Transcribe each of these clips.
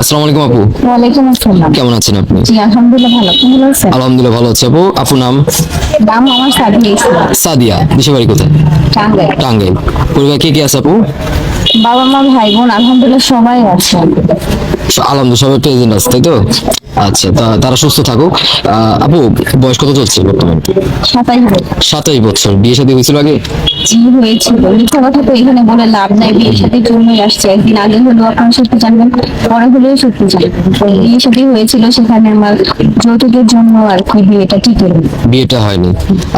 আসসালামু আলাইকুম আপু। ওয়ালাইকুম আসসালাম। কেমন আছেন আপনি? জি আলহামদুলিল্লাহ ভালো। আপনি ভালো আছেন? আলহামদুলিল্লাহ ভালো আছে আপু। আপু নাম? নাম আমার সাদিয়া ইসলাম। সাদিয়া। দেশে বাড়ি কোথায়? টাঙ্গাইল। টাঙ্গাইল। পরিবার কে কে আছে আপু? বাবা মা ভাই বোন আলহামদুলিল্লাহ সবাই আছে। আলহামদুলিল্লাহ সবাই প্রেজেন্ট আছে তাই তো? আচ্ছা তারা সুস্থ থাকুক। আপু বয়স কত চলছে বর্তমান? সাতাশ বছর। বিয়ে শাদী হয়েছিল আগে? জি হয়েছিল। মিথ্যা কথা তো এখানে বলে লাভ নাই। বিয়ের সাথে জন্যই আসছে। একদিন আগে হলেও আপনার সত্যি জানবেন পরে হলেও সত্যি জানবেন। বিয়ে সাথে হয়েছিল সেখানে আমার যৌতুকের জন্য আর কি বিয়েটা ঠিক হলো বিয়েটা হয়নি।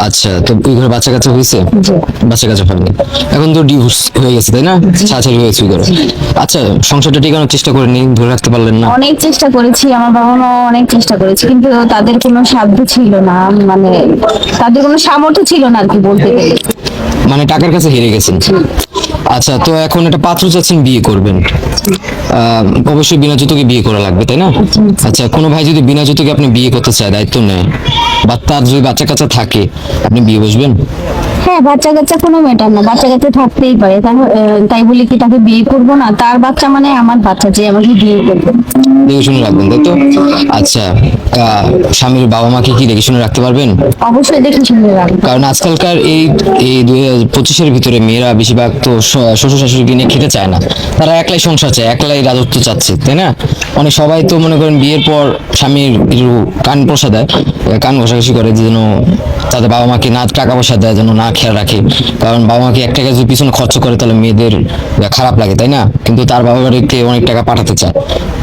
আচ্ছা তো ওই ঘরে বাচ্চা কাচ্চা হয়েছে? বাচ্চা কাচ্চা হয়নি। এখন তো ডিভোর্স হয়ে গেছে তাই না? ছাড়াছাড়ি হয়েছে আচ্ছা সংসারটা টিকানোর চেষ্টা করেনি ধরে রাখতে পারলেন না। অনেক চেষ্টা করেছি। আমার বাবা মা অনেক চেষ্টা করেছে কিন্তু তাদের কোনো সাধ্য ছিল না মানে তাদের কোনো সামর্থ্য ছিল না আর কি বলতে গেলে। মানে টাকার কাছে হেরে গেছেন? আচ্ছা তো এখন একটা পাত্র চাচ্ছেন বিয়ে করবেন। আহ, অবশ্যই বিনা যৌতুকে বিয়ে করা লাগবে তাই না? আচ্ছা কোনো ভাই যদি বিনা যৌতুকে আপনি বিয়ে করতে চায় দায়িত্ব নেয় বা তার যদি বাচ্চা কাচ্চা থাকে আপনি বিয়ে বসবেন? হ্যাঁ বাচ্চা কাচ্চা কোনো ম্যাটার না। বাচ্চা কাচ্চা থাকতেই পারে। তাই বলে কি তাকে বিয়ে করব না? তার বাচ্চা মানে আমার বাচ্চা যে আমাকে বিয়ে করবে। দেখে শুনে রাখবেন তাই তো? আচ্ছা স্বামীর বাবা মাকে কি দেখে শুনে রাখতে পারবেন? অবশ্যই দেখে শুনে রাখব। কারণ আজকালকার এই এই দুই হাজার পঁচিশের ভিতরে মেয়েরা বেশিরভাগ তো শ্বশুর শাশুড়িকে নিয়ে খেতে চায় না। তারা একলাই সংসার চায় একলাই রাজত্ব চাচ্ছে তাই না? অনেক সবাই তো মনে করেন বিয়ের পর স্বামীর একটু কান পয়সা দেয় কান ঘষাঘষি করে যেন তাদের বাবা মাকে না টাকা পয়সা দেয় যেন না খেয়াল রাখে। কারণ বাবা মাকে এক টাকা যদি পিছনে খরচ করে, তাহলে মেয়েদের খারাপ লাগে, তাই না? কিন্তু তার বাবা বাড়িতে অনেক টাকা পাঠাতে চায়।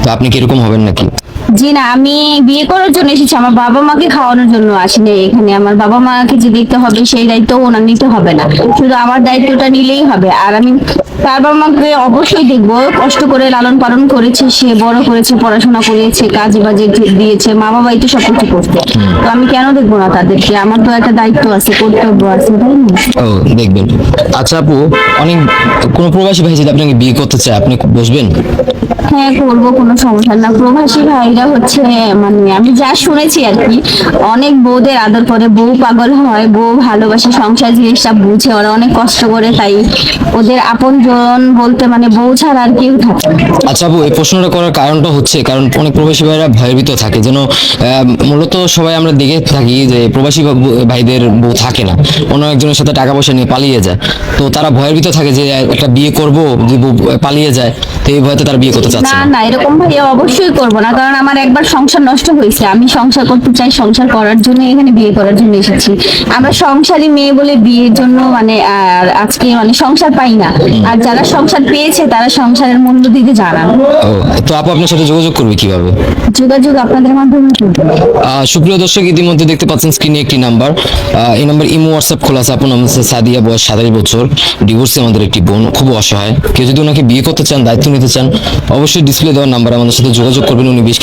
তো আপনি কীরকম হবেন নাকি? জি না আমি বিয়ে করার জন্য এসেছি আমার বাবা মাকে খাওয়ানোর জন্য আসিনি এখানে। আমার বাবা মাকে যে দেখতে হবে সেই দায়িত্ব ওনার নিতে হবে না। শুধু আমার দায়িত্বটা নিলেই হবে। আর আমি তার বাবা মাকে অবশ্যই দেখব। কষ্ট করে লালন পালন করেছে সে বড় করেছে পড়াশোনা করেছে কাজ বাজে দিয়েছে মা বাবাই তো সবকিছু করতে তো আমি কেন দেখব না তাদেরকে? আমার তো একটা দায়িত্ব আছে কর্তব্য আছে তাই না? ও দেখবেন। আচ্ছা আপু অনেক কোনো প্রবাসী ভাই যদি আপনাকে বিয়ে করতে চায় আপনি বসবেন? হ্যাঁ করব কোনো সমস্যা না প্রবাসী ভাইরা হচ্ছে মানে আমি যা শুনেছি আর কি, অনেক বউদের আদর করে, বউ পাগল হয়, বউ ভালোবাসে, সংসার জিনিসটা বুঝে, ওরা অনেক কষ্ট করে, তাই ওদের আপন জন বলতে মানে বউ ছাড়া আর কেউ থাকে আচ্ছা আপু, এই প্রশ্নটা করার কারণটা হচ্ছে, কারণ অনেক প্রবাসী ভাইরা ভয়ের ভিতর থাকে, যেন মূলত সবাই আমরা দেখে থাকি যে প্রবাসী ভাইদের বউ থাকে না অন্য একজনের সাথে টাকা পয়সা নিয়ে পালিয়ে যায়, তো তারা ভয়ের ভিতর থাকে যে, একটা বিয়ে করব যদি পালিয়ে যায় তো এই ভয়তে তারা বিয়ে করতে চাচ্ছে না না। এরকম অবশ্যই করব না কারণ আমার একবার সংসার নষ্ট হয়েছে। আমি সংসার করতে চাই সংসার করার জন্য এখানে বিয়ে করার জন্য এসেছি। আমরা সংসারী মেয়ে বলে বিয়ের জন্য মানে আর আজকে মানে সংসার পাই না। আর যারা সংসার পেয়েছে তারা সংসারের মূল্য দিতে জানা ও তো আপু আপনার সাথে যোগাযোগ করবে কীভাবে? যোগাযোগ আপনাদের মাধ্যমে সুপ্রিয় দর্শক ইতিমধ্যে দেখতে পাচ্ছেন স্ক্রিনে একটি নাম্বার এই নাম্বার ইমো হোয়াটসঅ্যাপ খোলা আছে। আপনার নাম সাদিয়া বয়স সাতাশ বছর। ডিভোর্সে আমাদের একটি বোন খুব অসহায়। কেউ যদি ওনাকে বিয়ে করতে চান দায়িত্ব নিতে চান অবশ্যই ডিসপ্লে দেওয়ার নাম্বার আমাদের সাথে যোগাযোগ করবেন। উনি বেশ